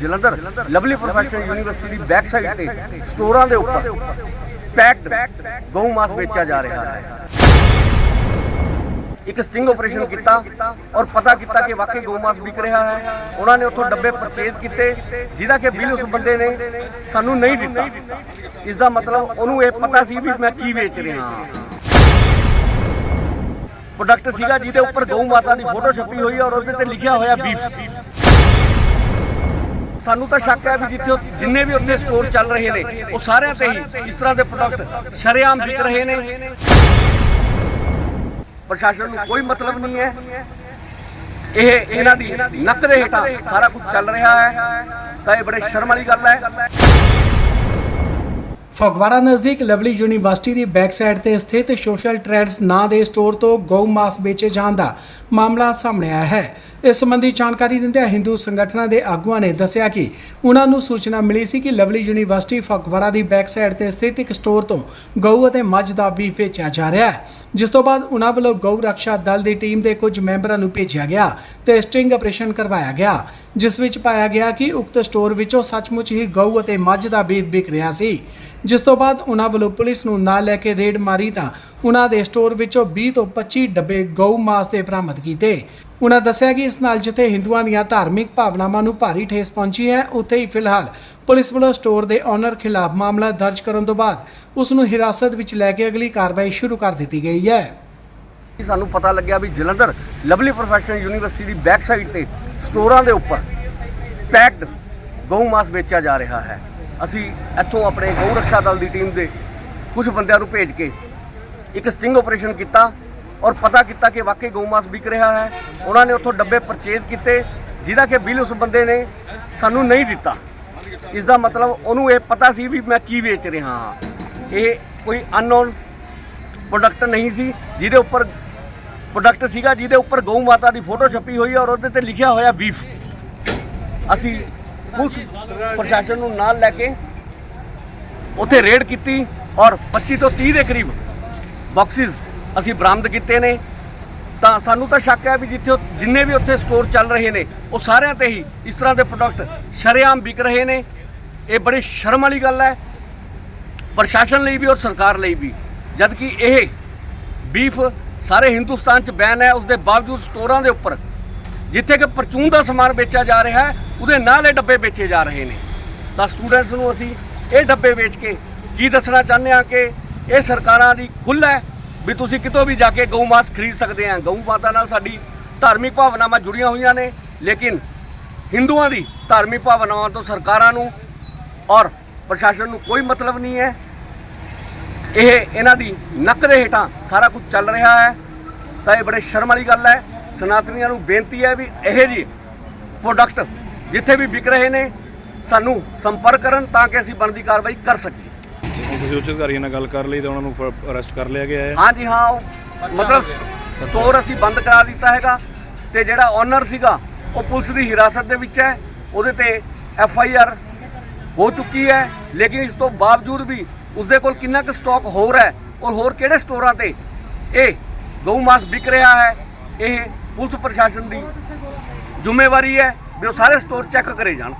Jalandhar, Lovely Professional University ਦੀ back side ਤੇ ਸਟੋਰਾਂ ਦੇ ਉੱਪਰ ਪੈਕਡ ਗਊ ਮਾਸ ਵੇਚਿਆ ਜਾ ਰਿਹਾ ਹੈ। ਇੱਕ ਸਟਿੰਗ ਆਪਰੇਸ਼ਨ ਕੀਤਾ ਔਰ ਪਤਾ ਕੀਤਾ ਕਿ ਵਾਕਈ ਗਊ ਮਾਸ ਵਿਕ ਰਿਹਾ ਹੈ। ਉਹਨਾਂ ਨੇ ਉੱਥੋਂ ਡੱਬੇ ਪਰਚੇਜ਼ ਕੀਤੇ, ਜਿਹਦਾ ਕਿ ਬਿੱਲ ਉਸ ਬੰਦੇ ਨੇ ਸਾਨੂੰ ਨਹੀਂ ਦਿੱਤਾ। ਇਸ ਦਾ ਮਤਲਬ ਉਹਨੂੰ ਇਹ ਪਤਾ ਸੀ ਵੀ ਮੈਂ ਕੀ ਵੇਚ ਰਿਹਾ ਹਾਂ। ਪ੍ਰੋਡਕਟ ਸੀਗਾ ਜਿਹਦੇ ਉੱਪਰ ਗਊ ਮਾਤਾ ਦੀ ਫੋਟੋ ਛਪੀ ਹੋਈ ਔਰ ਉਹਦੇ ਤੇ ਲਿਖਿਆ ਹੋਇਆ ਬੀਫ ਸਾਨੂੰ ਤਾਂ ਸ਼ੱਕ ਹੈ ਵੀ ਜਿੱਥੇ ਜਿੰਨੇ ਵੀ ਉੱਥੇ ਸਟੋਰ ਚੱਲ ਰਹੇ ਨੇ, ਉਹ ਸਾਰਿਆਂ ਤੇ ਹੀ ਇਸ ਤਰ੍ਹਾਂ ਦੇ ਪ੍ਰੋਡਕਟ ਸ਼ਰੇਆਮ ਵਿਕ ਰਹੇ ਨੇ। ਪ੍ਰਸ਼ਾਸਨ ਨੂੰ ਕੋਈ ਮਤਲਬ ਨਹੀਂ ਹੈ। ਇਹ ਇਹਨਾਂ ਦੀ ਨੱਕ ਦੇ ਹੇਠਾਂ ਸਾਰਾ ਕੁਝ ਚੱਲ ਰਿਹਾ ਹੈ। ਤਾਂ ਇਹ ਬੜੇ ਸ਼ਰਮ ਵਾਲੀ ਗੱਲ ਹੈ। ਫਗਵਾੜਾ ਨਜ਼ਦੀਕ ਲਵਲੀ ਯੂਨੀਵਰਸਿਟੀ ਦੀ ਬੈਕ ਸਾਈਡ ਤੇ ਸਥਿਤ ਸੋਸ਼ਲ ਟ੍ਰੈਡਸ ਨਾਂ ਦੇ ਸਟੋਰ ਤੋਂ ਗਊ ਮਾਸ ਵੇਚੇ ਜਾਣ ਦਾ ਮਾਮਲਾ ਸਾਹਮਣੇ ਆਇਆ ਹੈ। ਇਸ ਸੰਬੰਧੀ ਜਾਣਕਾਰੀ ਦਿੰਦਿਆਂ ਹਿੰਦੂ ਸੰਗਠਨਾਂ ਦੇ ਆਗੂਆਂ ਨੇ ਦੱਸਿਆ ਕਿ ਉਹਨਾਂ ਨੂੰ ਸੂਚਨਾ ਮਿਲੀ ਸੀ ਕਿ ਲਵਲੀ ਯੂਨੀਵਰਸਿਟੀ ਫਗਵਾੜਾ ਦੀ ਬੈਕ ਸਾਈਡ ਤੇ ਸਥਿਤ ਇੱਕ ਸਟੋਰ ਤੋਂ ਗਊ ਅਤੇ ਮੱਝ ਦਾ ਬੀਫ ਵੇਚਿਆ ਜਾ ਰਿਹਾ ਹੈ। ਜਿਸ ਤੋਂ ਬਾਅਦ ਉਹਨਾਂ ਵੱਲੋਂ ਗਊ ਰੱਖਿਆ ਦਲ ਦੀ ਟੀਮ ਦੇ ਕੁਝ ਮੈਂਬਰਾਂ ਨੂੰ ਭੇਜਿਆ ਗਿਆ ਤੇ ਸਟਿੰਗ ਆਪਰੇਸ਼ਨ ਕਰਵਾਇਆ ਗਿਆ, ਜਿਸ ਵਿੱਚ ਪਾਇਆ ਗਿਆ ਕਿ ਉਕਤ ਸਟੋਰ ਵਿੱਚੋਂ ਸੱਚਮੁੱਚ ਹੀ ਗਊ ਅਤੇ ਮੱਝ ਦਾ ਬੀਫ ਵਿਕ ਰਿਹਾ ਸੀ। ਜਿਸ ਤੋਂ ਬਾਅਦ ਉਹਨਾਂ ਵੱਲੋਂ ਪੁਲਿਸ ਨੂੰ ਨਾਲ ਲੈ ਕੇ ਰੇਡ ਮਾਰੀ ਤਾਂ ਉਹਨਾਂ ਦੇ ਸਟੋਰ ਵਿੱਚੋਂ 20 ਤੋਂ 25 ਡੱਬੇ ਗਊ ਮਾਸ ਦੇ ਬਰਾਮਦ ਕੀਤੇ। ਉਹਨਾਂ ਦੱਸਿਆ ਕਿ ਇਸ ਨਾਲ ਜਿੱਥੇ ਹਿੰਦੂਆਂ ਦੀਆਂ ਧਾਰਮਿਕ ਭਾਵਨਾਵਾਂ ਨੂੰ ਭਾਰੀ ਠੇਸ ਪਹੁੰਚੀ ਹੈ, ਉੱਥੇ ਹੀ ਫਿਲਹਾਲ ਪੁਲਿਸ ਵੱਲੋਂ ਸਟੋਰ ਦੇ ਓਨਰ ਖਿਲਾਫ ਮਾਮਲਾ ਦਰਜ ਕਰਨ ਤੋਂ ਬਾਅਦ ਉਸ ਨੂੰ ਹਿਰਾਸਤ ਵਿੱਚ ਲੈ ਕੇ ਅਗਲੀ ਕਾਰਵਾਈ ਸ਼ੁਰੂ ਕਰ ਦਿੱਤੀ ਗਈ ਹੈ। ਸਾਨੂੰ ਪਤਾ ਲੱਗਿਆ ਵੀ ਜਲੰਧਰ ਲਵਲੀ ਪ੍ਰੋਫੈਸ਼ਨਲ ਯੂਨੀਵਰਸਿਟੀ ਦੀ ਬੈਕ ਸਾਈਡ ਤੇ ਸਟੋਰਾਂ ਦੇ ਉੱਪਰ ਪੈਕਡ ਗਊ ਮਾਸ ਵੇਚਿਆ ਜਾ ਰਿਹਾ ਹੈ। ਅਸੀਂ ਇੱਥੋਂ ਆਪਣੇ ਗਊ ਰੱਖਿਆ ਦਲ ਦੀ ਟੀਮ ਦੇ ਕੁਝ ਬੰਦਿਆਂ ਨੂੰ ਭੇਜ ਕੇ ਇੱਕ ਸਟਿੰਗ ਆਪਰੇਸ਼ਨ ਕੀਤਾ ਔਰ ਪਤਾ ਕੀਤਾ ਕਿ ਵਾਕਈ ਗਊ ਮਾਸ ਵਿਕ ਰਿਹਾ ਹੈ। ਉਹਨਾਂ ਨੇ ਉੱਥੋਂ ਡੱਬੇ ਪਰਚੇਜ਼ ਕੀਤੇ, ਜਿਹਦਾ ਕਿ ਬਿੱਲ ਉਸ ਬੰਦੇ ਨੇ ਸਾਨੂੰ ਨਹੀਂ ਦਿੱਤਾ। ਇਸ ਦਾ ਮਤਲਬ ਉਹਨੂੰ ਇਹ ਪਤਾ ਸੀ ਵੀ ਮੈਂ ਕੀ ਵੇਚ ਰਿਹਾ ਹਾਂ। ਇਹ ਕੋਈ ਅਨਨੋਨ ਪ੍ਰੋਡਕਟ ਨਹੀਂ ਸੀ, ਜਿਹਦੇ ਉੱਪਰ ਪ੍ਰੋਡਕਟ ਸੀਗਾ, ਜਿਹਦੇ ਉੱਪਰ ਗਊ ਮਾਤਾ ਦੀ ਫੋਟੋ ਛਪੀ ਹੋਈ ਔਰ ਉਹਦੇ ਤੇ ਲਿਖਿਆ ਹੋਇਆ ਬੀਫ ਅਸੀਂ ਪੁਲਿਸ ਪ੍ਰਸ਼ਾਸਨ ਨੂੰ ਨਾਲ ਲੈ ਕੇ ਉੱਥੇ ਰੇਡ ਕੀਤੀ ਔਰ 25 ਤੋਂ 30 ਦੇ ਕਰੀਬ ਬਾਕਸਿਸ ਅਸੀਂ ਬਰਾਮਦ ਕੀਤੇ ਨੇ। ਤਾਂ ਸਾਨੂੰ ਤਾਂ ਸ਼ੱਕ ਹੈ ਵੀ ਜਿੱਥੇ ਜਿੰਨੇ ਵੀ ਉੱਥੇ ਸਟੋਰ ਚੱਲ ਰਹੇ ਨੇ, ਉਹ ਸਾਰਿਆਂ ਤੇ ਹੀ ਇਸ ਤਰ੍ਹਾਂ ਦੇ ਪ੍ਰੋਡਕਟ ਸ਼ਰੇਆਮ ਵਿਕ ਰਹੇ ਨੇ। ਇਹ ਬੜੀ ਸ਼ਰਮ ਵਾਲੀ ਗੱਲ ਹੈ। ਪ੍ਰਸ਼ਾਸਨ ਲਈ ਵੀ ਔਰ ਸਰਕਾਰ ਲਈ ਵੀ। ਜਦ ਕਿ ਇਹ ਬੀਫ ਸਾਰੇ ਹਿੰਦੁਸਤਾਨ 'ਚ ਬੈਨ ਹੈ ਉਸ ਦੇ ਬਾਵਜੂਦ ਸਟੋਰਾਂ ਦੇ ਉੱਪਰ ਜਿੱਥੇ ਕਿ ਪਰਚੂਨ ਦਾ ਸਮਾਨ ਵੇਚਿਆ ਜਾ ਰਿਹਾ ਹੈ, ਉਹਦੇ ਨਾਲ ਇਹ ਡੱਬੇ ਵੇਚੇ ਜਾ ਰਹੇ ਨੇ। ਤਾਂ ਸਟੂਡੈਂਟਸ ਨੂੰ ਅਸੀਂ ਇਹ ਡੱਬੇ ਵੇਚ ਕੇ ਕੀ ਦੱਸਣਾ ਚਾਹੁੰਦੇ ਹਾਂ ਕਿ ਇਹ ਸਰਕਾਰਾਂ ਦੀ ਖੁੱਲ੍ਹ ਹੈ ਵੀ ਤੁਸੀਂ ਕਿਤੋਂ ਵੀ ਜਾ ਕੇ ਗਊ ਮਾਸ ਖਰੀਦ ਸਕਦੇ ਆ ਗਊ ਮਾਤਾ ਨਾਲ ਸਾਡੀ ਧਾਰਮਿਕ ਭਾਵਨਾਵਾਂ ਜੁੜੀਆਂ ਹੋਈਆਂ ਨੇ, ਲੇਕਿਨ ਹਿੰਦੂਆਂ ਦੀ ਧਾਰਮਿਕ ਭਾਵਨਾਵਾਂ ਤੋਂ ਸਰਕਾਰਾਂ ਨੂੰ ਔਰ ਪ੍ਰਸ਼ਾਸਨ ਨੂੰ ਕੋਈ ਮਤਲਬ ਨਹੀਂ ਹੈ। ਇਹ ਇਹਨਾਂ ਦੀ ਨੱਕ ਦੇ ਹੇਠਾਂ ਸਾਰਾ ਕੁਝ ਚੱਲ ਰਿਹਾ ਹੈ। ਤਾਂ ਇਹ ਬੜੇ ਸ਼ਰਮ ਵਾਲੀ ਗੱਲ ਹੈ। ਸਨਾਤਨੀਆਂ ਨੂੰ ਬੇਨਤੀ ਹੈ ਵੀ ਇਹ ਜੀ ਪ੍ਰੋਡਕਟ ਜਿੱਥੇ ਵੀ ਵਿਕ ਰਹੇ ਨੇ ਸਾਨੂੰ ਸੰਪਰਕ ਕਰਨ ਤਾਂ ਕਿ ਅਸੀਂ ਬਣਦੀ ਕਾਰਵਾਈ ਕਰ ਸਕੀਏ। ਤੁਸੀਂ ਉੱਚ ਅਧਿਕਾਰੀਆਂ ਨਾਲ ਗੱਲ ਕਰ ਲਈ ਤਾਂ ਉਹਨਾਂ ਨੂੰ ਅਰੈਸਟ ਕਰ ਲਿਆ ਗਿਆ ਹੈ। ਹਾਂਜੀ ਹਾਂ ਉਹ ਮਤਲਬ ਸਟੋਰ ਅਸੀਂ ਬੰਦ ਕਰਾ ਦਿੱਤਾ ਹੈਗਾ ਤੇ ਜਿਹੜਾ ਓਨਰ ਸੀਗਾ ਉਹ ਪੁਲਿਸ ਦੀ ਹਿਰਾਸਤ ਦੇ ਵਿੱਚ ਹੈ ਉਹਦੇ ਤੇ ਐਫ ਆਈ ਆਰ ਹੋ ਚੁੱਕੀ ਹੈ ਲੇਕਿਨ ਇਸ ਤੋਂ ਬਾਵਜੂਦ ਵੀ ਉਸਦੇ ਕੋਲ ਕਿੰਨਾ ਕੁ ਸਟਾਕ ਹੋਰ ਹੈ ਔਰ ਹੋਰ ਕਿਹੜੇ ਸਟੋਰਾਂ ਤੇ ਇਹ ਗਊ ਮਾਸ ਵਿਕ ਰਿਹਾ ਹੈ ਇਹ ਪੁਲਿਸ ਪ੍ਰਸ਼ਾਸਨ ਦੀ ਜ਼ਿੰਮੇਵਾਰੀ ਹੈ ਵੀ ਉਹ ਸਾਰੇ ਸਟੋਰ ਚੈੱਕ ਕਰੇ ਜਾਣ।